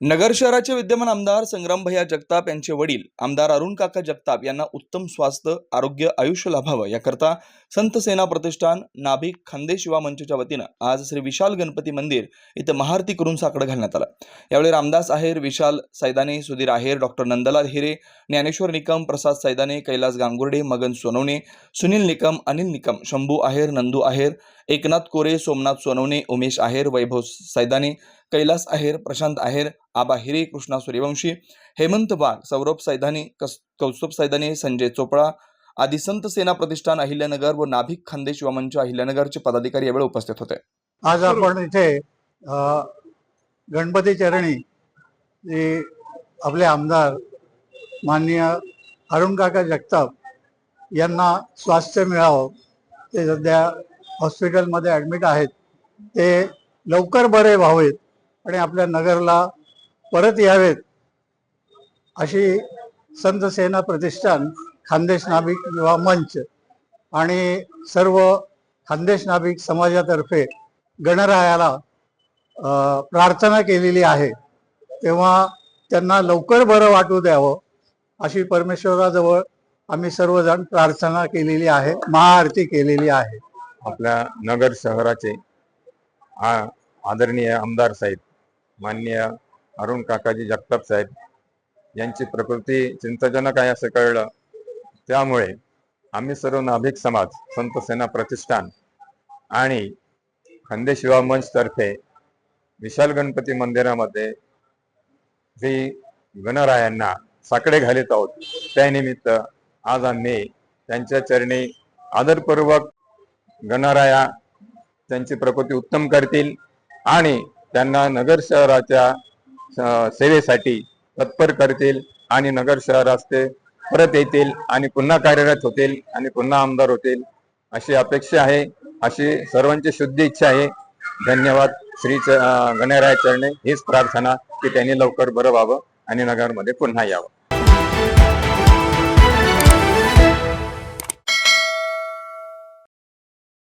नगर शहराचे विद्यमान आमदार संग्राम भैया जगताप यांचे वडील आमदार अरुण काका जगताप यांना उत्तम स्वास्थ्य आरोग्य आयुष्य लाभावं. याकरता संत सेना प्रतिष्ठान नाभिक खांदे शिवा मंचच्या वतीनं आज श्री विशाल गणपती मंदिर इथं महाआरती करून साकडं घालण्यात आलं. यावेळी रामदास आहेर विशाल सैदाने सुधीर आहेर डॉक्टर नंदलाल हिरे ज्ञानेश्वर निकम प्रसाद सैदाने कैलास गांगुर्डे मगन सोनवणे सुनील निकम अनिल निकम शंभू आहेर नंदू आहेर एकनाथ कोरे सोमनाथ सोनवणे उमेश आहेर वैभव सैदाने कैलास आहेर प्रशांत आहेर आबा हिरे कृष्णा सूर्यवंशी हेमंत वाघ सौरभ सैदानी कौस्तुभ सैदानी संजय चोपडा आदी संत सेना प्रतिष्ठान अहिल्यानगर व नाभिक खानदेश युवामंच अहिल्यानगरचे पदाधिकारी यावेळी उपस्थित होते. आज आपण इथे गणपती चरणी आपले आमदार माननीय अरुण काका जगताप यांना स्वास्थ्य मिळावं ते सध्या हॉस्पिटलमध्ये ॲडमिट आहेत ते लवकर बरे व्हावेत आणि आपल्या नगरला परत यावेत अशी संत सेना प्रतिष्ठान खानदेश नाभिक युवा मंच आणि सर्व खानदेश नाभिक समाजातर्फे गणरायाला प्रार्थना केलेली आहे. तेव्हा त्यांना लवकर बरं वाटू द्यावं अशी परमेश्वराजवळ आम्ही सर्वजण प्रार्थना केलेली आहे महाआरती केलेली आहे. आपल्या नगर शहराचे आदरणीय आमदार साहेब माननीय अरुण काकाजी जगताप साहेब यांची प्रकृती चिंताजनक आहे असं कळलं. त्यामुळे आम्ही सर्व नाभिक समाज संत सेना प्रतिष्ठान आणि खंदेशिवा मंचतर्फे विशाल गणपती मंदिरामध्ये श्री गणरायांना साकडे घालीत आहोत. त्यानिमित्त आज आम्ही त्यांच्या चरणी आदरपूर्वक गणराया त्यांची प्रकृती उत्तम करतील आणि त्यांना नगर शहराच्या सेवेसाठी तत्पर करतील आणि नगर शहरात ते परत येतील आणि पुन्हा कार्यरत होतील आणि पुन्हा आमदार होतील अशी अपेक्षा आहे. अशी सर्वांची शुद्ध इच्छा आहे. धन्यवाद. श्री च- चरणे हीच प्रार्थना की त्यांनी लवकर बरं व्हावं आणि नगरमध्ये पुन्हा यावं.